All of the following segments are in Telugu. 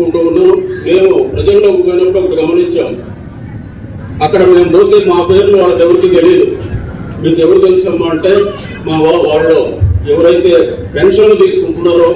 కోరుకుంటూ ఉన్నాను మేము ప్రజల్లోకి పోయినప్పుడు అక్కడ గమనించాం. అక్కడ మేము పోతే మా పేర్లు వాళ్ళకి ఎవరికి తెలియదు మీకు ఎవరు తెలుసమ్మా అంటే మా వాళ్ళు ఎవరైతే పెన్షన్లు తీసుకుంటున్నారో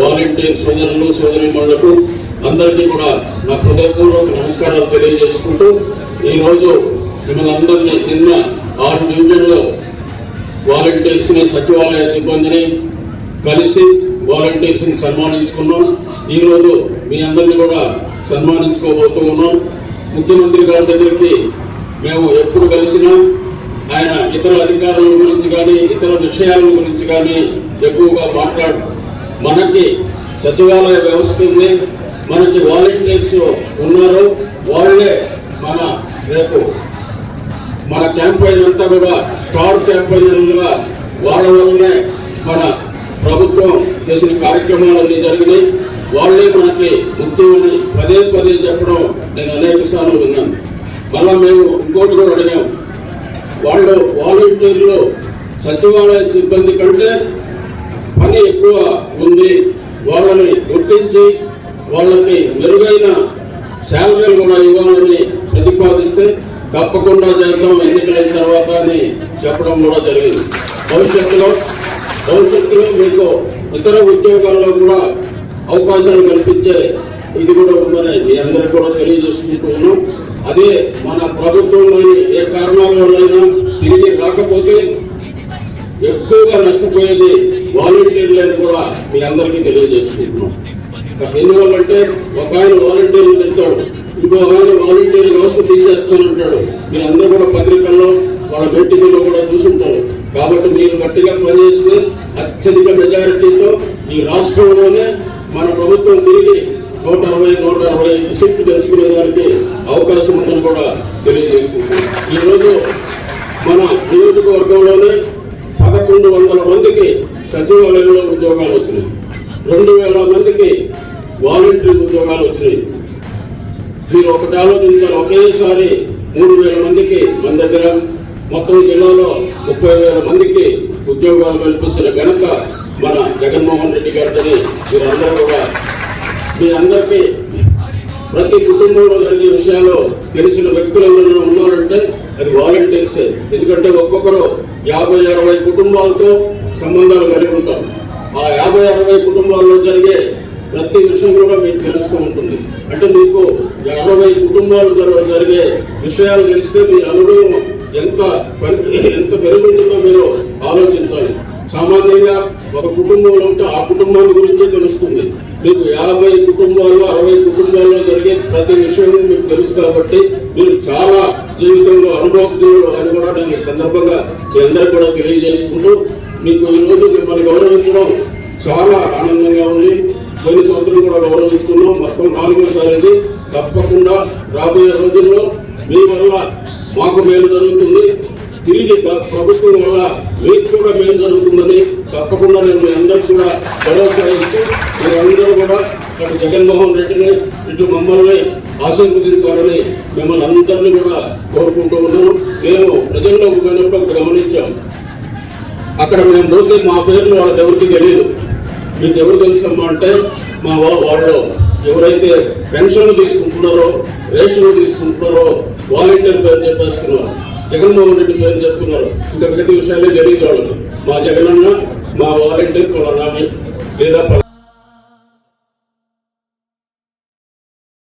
వాలంటీర్ సోదరులు సోదరిమణులకు అందరికీ కూడా నా హృదయపూర్వక నమస్కారాలు తెలియజేసుకుంటూ ఈరోజు మిమ్మల్ని అందరినీ నిన్న ఆరు డివిజన్లో వాలంటీర్స్ని సచివాలయ సిబ్బందిని కలిసి వాలంటీర్స్ని సన్మానించుకున్నాం. ఈరోజు మీ అందరినీ కూడా సన్మానించుకోబోతూ ఉన్నాం. ముఖ్యమంత్రి గారి దగ్గరికి మేము ఎప్పుడు కలిసినా ఆయన ఇతర అధికారుల గురించి కానీ ఇతర విషయాల గురించి కానీ ఎక్కువగా మాట్లాడు మనకి సచివాలయ వ్యవస్థ ఉంది. మనకి వాలంటీర్స్ ఉన్నారు. వాళ్ళే మన రేపు మన క్యాంపెయిన్ అంతా కూడా స్టార్ క్యాంపెయిన్లుగా వాళ్ళ వల్లనే మన ప్రభుత్వం చేసిన కార్యక్రమాలన్నీ జరిగినాయి. వాళ్ళే మనకి ముఖ్యమని పదే పదే చెప్పడం నేను అనేక సార్లు విన్నాను. మళ్ళా మేము ఇంకోటి కూడా అడిగాం. వాళ్ళు వాలంటీర్లు సచివాలయ సిబ్బంది కంటే పని ఎక్కువ ఉంది. వాళ్ళని గుర్తించి వాళ్ళకి మెరుగైన శాలరీలు కూడా ఇవ్వాలని ప్రతిపాదిస్తే తప్పకుండా చేద్దాం. ఎన్నికలైన తర్వాత అని చెప్పడం కూడా జరిగింది. భవిష్యత్తులో భవిష్యత్తులో మీకు ఇతర ఉద్యోగాల్లో కూడా అవకాశాలు కల్పించే ఇది కూడా ఉందని మీ అందరికీ కూడా తెలియజేసుకుంటూ ఉన్నాం. అదే మన ప్రభుత్వంలోని ఏ కారణాలలోనైనా తిరిగి రాకపోతే ఎక్కువగా నష్టపోయేది వాలంటీర్లు అని కూడా మీ అందరికీ తెలియజేసుకుంటున్నాం. ఎందువల్లంటే ఒక ఆయన వాలంటీర్లు తిడతాడు ఇంకో ఆయన వాలంటీర్ వ్యవస్థ తీసేస్తానంటాడు. మీరు అందరూ కూడా పత్రికల్లో వాళ్ళ మీటింగ్లో కూడా చూసుంటారు. కాబట్టి మీరు గట్టిగా పనిచేస్తే అత్యధిక మెజారిటీతో ఈ రాష్ట్రంలోనే మన ప్రభుత్వం తిరిగి నూట అరవై నూట అరవై సీట్లు తెచ్చుకునే దానికి అవకాశం ఉందని కూడా తెలియజేస్తుంది ఈరోజు మన నియోజకవర్గంలోనే సచివాలయంలో ఉద్యోగాలు వచ్చినాయి. రెండు వేల మందికి వాలంటీర్ ఉద్యోగాలు వచ్చినాయి. మీరు ఒకటి ఆలోచించాలి. ఒకేసారి మూడు వేల మందికి మన దగ్గర మొత్తం జిల్లాలో ముప్పై వేల మందికి ఉద్యోగాలు కల్పించిన ఘనత మన జగన్మోహన్ రెడ్డి గారిని మీరందరూ కూడా మీ అందరికీ ప్రతి కుటుంబంలో జరిగే విషయాలు తెలిసిన వ్యక్తులు ఉన్నారంటే అది వాలంటీర్స్. ఎందుకంటే ఒక్కొక్కరు యాభై అరవై కుటుంబాలతో సంబంధాలు కలిగి ఉంటాం. ఆ యాభై అరవై కుటుంబాల్లో జరిగే ప్రతి విషయం కూడా మీకు తెలుస్తూ ఉంటుంది. అంటే మీకు అరవై కుటుంబాలు జరిగే విషయాలు తెలిస్తే మీ అనుభవం ఎంత ఎంత పెరుగుతుందో మీరు ఆలోచించాలి. సామాన్యంగా ఒక కుటుంబంలో ఉంటే ఆ కుటుంబాన్ని గురించే తెలుస్తుంది. మీకు యాభై కుటుంబాల్లో అరవై కుటుంబాల్లో జరిగే ప్రతి విషయం మీకు తెలుసు కాబట్టి మీరు చాలా జీవితంలో అనుభవజ్ఞులు అని కూడా నేను ఈ సందర్భంగా మీ అందరికీ కూడా తెలియజేసుకుంటూ మీకు ఈ రోజు మిమ్మల్ని గౌరవించడం చాలా ఆనందంగా ఉంది. పోయిన సంవత్సరం కూడా గౌరవించుకున్నాం. మొత్తం నాలుగోసారి ఇది తప్పకుండా రాబోయే రోజుల్లో మీ వల్ల మాకు మేలు జరుగుతుంది. తిరిగి ప్రభుత్వం వల్ల మీకు కూడా మేలు జరుగుతుందని తప్పకుండా నేను మీ అందరికీ కూడా భరోసా ఇస్తూ మీరందరూ కూడా అటు జగన్మోహన్ రెడ్డిని ఇటు మమ్మల్ని ఆశీర్వదించాలని మిమ్మల్ని అందరినీ కూడా కోరుకుంటూ ఉన్నాను. మేము ప్రజల్లో పోయినప్పుడు గమనించాం. అక్కడ మేము పోతే మా పేర్లు వాళ్ళకి ఎవరికి తెలియదు మీకు ఎవరు తెలుసమ్మా అంటే మా వాళ్ళు ఎవరైతే పెన్షన్లు తీసుకుంటున్నారో రేషన్లు తీసుకుంటున్నారో వాలంటీర్ పేరు చెప్పేస్తున్నారు. జగన్మోహన్ రెడ్డి పేరు చెప్తున్నారు. ఇంకా మిగతా విషయాలే తెలియదు వాళ్ళకి. మా జగనన్న మా వాలంటీర్ పలానా లేదా